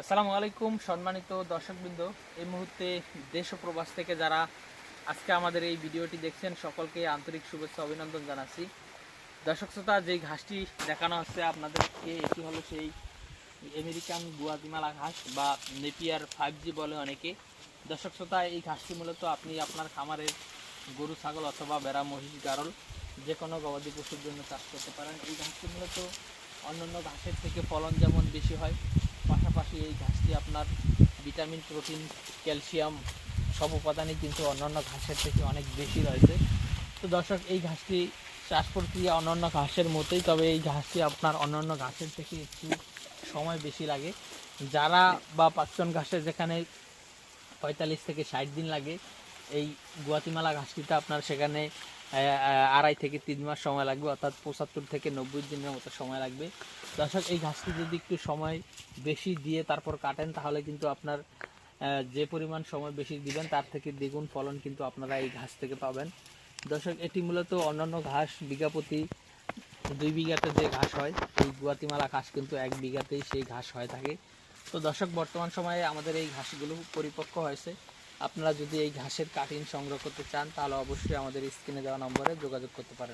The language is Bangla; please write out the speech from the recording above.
আসসালামু আলাইকুম, সম্মানিত দর্শকবৃন্দ। এই মুহূর্তে দেশ ও প্রবাস থেকে যারা আজকে আমাদের এই ভিডিওটি দেখছেন, সকলকে আন্তরিক শুভেচ্ছা, অভিনন্দন জানাচ্ছি। দর্শক শ্রোতা, যেই ঘাসটি দেখানো হচ্ছে আপনাদেরকে, এটি হলো সেই আমেরিকান গুয়াতিমালা ঘাস বা নেপিয়ার ফাইভ জি বলে অনেকে। দর্শক শ্রোতা, এই ঘাসটি মূলত আপনি আপনার খামারের গরু, ছাগল অথবা বেড়া মহিষ, গারল যে কোনো গবাদি পশুর জন্য চাষ করতে পারেন। এই ঘাসটি মূলত অন্যান্য ঘাসের থেকে ফলন যেমন বেশি হয় পাশাপাশি এই ঘাসটি আপনার ভিটামিন, প্রোটিন, ক্যালসিয়াম সব উপাদানই কিন্তু অন্যান্য ঘাসের থেকে অনেক বেশি রয়েছে। তো দর্শক, এই ঘাসটি চাষ প্রক্রিয়া অন্যান্য ঘাসের মতোই, তবে এই ঘাসটি আপনার অন্যান্য ঘাসের থেকে একটু সময় বেশি লাগে। যারা বা পাঁচজন ঘাসের যেখানে পঁয়তাল্লিশ থেকে ষাট দিন লাগে এই গুয়াতিমালা ঘাসটিতে আপনার সেখানে আড়াই থেকে তিন মাস সময় লাগবে, অর্থাৎ পঁচাত্তর থেকে নব্বই দিনের মতো সময় লাগবে। দর্শক, এই ঘাসটি যদি একটু সময় বেশি দিয়ে তারপর কাটেন, তাহলে কিন্তু আপনার যে পরিমাণ সময় বেশি দিবেন, তার থেকে দ্বিগুণ ফলন কিন্তু আপনারা এই ঘাস থেকে পাবেন। দর্শক, এটি মূলত অন্যান্য ঘাস বিঘা প্রতি দুই বিঘাতে যে ঘাস হয়, এই গুয়াতিমালা ঘাস কিন্তু এক বিঘাতেই সেই ঘাস হয়ে থাকে। তো দর্শক, বর্তমান সময়ে আমাদের এই ঘাসগুলো পরিপক্ক হয়েছে। আপনারা যদি এই ঘাসের কাটিং সংগ্রহ করতে চান, তাহলে অবশ্যই আমাদের স্ক্রিনে দেওয়া নম্বরে যোগাযোগ করতে পারেন।